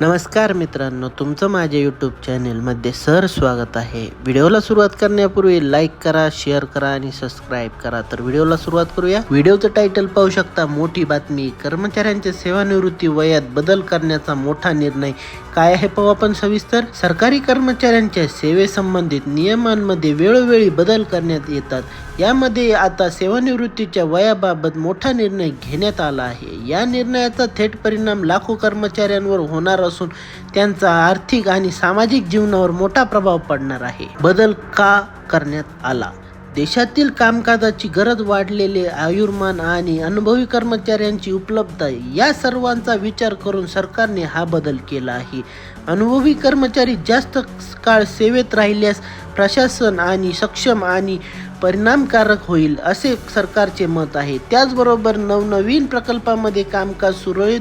नमस्कार मित्रांनो तुमचं माझ्या यूट्यूब चॅनेलमध्ये सर स्वागत आहे. व्हिडिओला सुरुवात करण्यापूर्वी लाईक करा शेअर करा आणि सबस्क्राईब करा. तर व्हिडिओला सुरुवात करूया. व्हिडिओचं टायटल पाहू शकता मोठी बातमी कर्मचाऱ्यांच्या सेवानिवृत्ती वयात बदल करण्याचा मोठा निर्णय. काय आहे पाहू आपण सविस्तर. सरकारी कर्मचाऱ्यांच्या सेवेसंबंधित नियमांमध्ये वेळोवेळी बदल करण्यात येतात. यामध्ये आता सेवानिवृत्तीच्या वयाबाबत मोठा निर्णय घेण्यात आला आहे. या निर्णयाचा थेट परिणाम लाखो कर्मचाऱ्यांवर होणार असून त्यांचा आर्थिक आणि सामाजिक जीवनावर मोठा प्रभाव पडणार आहे. बदल का करण्यात आला? देशातील कामकाजाची गरज वाढलेले आयुर्मान आणि अनुभवी कर्मचाऱ्यांची उपलब्धता या सर्वांचा विचार करून सरकारने हा बदल केला आहे. अनुभवी कर्मचारी जास्त काळ सेवेत राहिल्यास प्रशासन आणि सक्षम आणि परिणामकारक होईल असे सरकारचे मत आहे. त्याचबरोबर नवनवीन प्रकल्पामध्ये कामकाज सुरळीत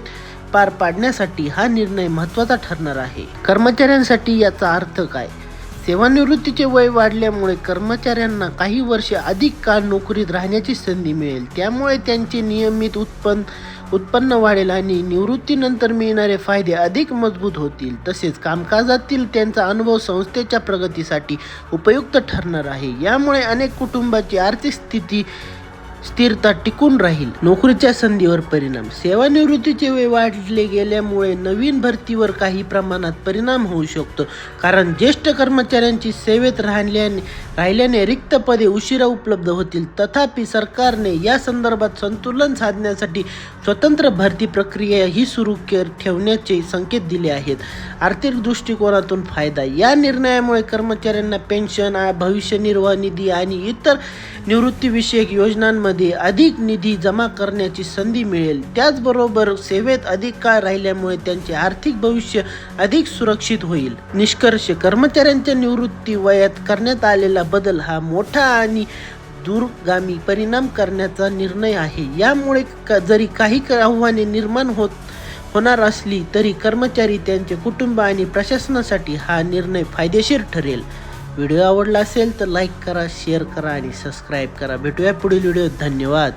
पार पाडण्यासाठी हा निर्णय महत्त्वाचा ठरणार आहे. कर्मचाऱ्यांसाठी याचा अर्थ काय? सेवानिवृत्तीचे वय वाढल्यामुळे कर्मचाऱ्यांना काही वर्षे अधिक काळ नोकरीत राहण्याची संधी मिळेल. त्यामुळे त्यांचे नियमित उत्पन्न उत्पन्न वाढेल आणि निवृत्तीनंतर मिळणारे फायदे अधिक मजबूत होतील. तसेच कामकाजातील त्यांचा अनुभव संस्थेच्या प्रगतीसाठी उपयुक्त ठरणार आहे. यामुळे अनेक कुटुंबाची आर्थिक स्थिती स्थिरता टिकून राहील. नोकरीच्या संधीवर परिणाम. सेवानिवृत्तीचे वय वाढले गेल्यामुळे नवीन भरतीवर काही प्रमाणात परिणाम होऊ शकतो. कारण ज्येष्ठ कर्मचाऱ्यांची सेवेत राहिल्याने राहिल्याने रिक्त पदे उशिरा उपलब्ध होतील. तथापि सरकारने या संदर्भात संतुलन साधण्यासाठी स्वतंत्र भरती प्रक्रिया ही सुरू के ठेवण्याचे संकेत दिले आहेत. आर्थिक दृष्टिकोनातून फायदा या निर्णयामुळे कर्मचाऱ्यांना पेन्शन भविष्य निर्वाह निधी आणि इतर निवृत्तीविषयक योजनांमध्ये अधिक निधी जमा करण्याची संधी मिळेल. त्याचबरोबर सेवेत अधिक काळ राहिल्यामुळे त्यांचे आर्थिक भविष्य अधिक सुरक्षित होईल. निष्कर्ष कर्मचाऱ्यांच्या निवृत्ती वयात करण्यात आलेला बदल हा मोठा आणि दूरगामी परिणाम करण्याचा निर्णय आहे. यामुळे क- जरी काही आव्हाने निर्माण होत होणार असली तरी कर्मचारी त्यांचे कुटुंब आणि प्रशासनासाठी हा निर्णय फायदेशीर ठरेल. व्हिडिओ आवडला असेल तर लाईक करा शेअर करा आणि सबस्क्राईब करा. भेटूया पुढील व्हिडिओ धन्यवाद.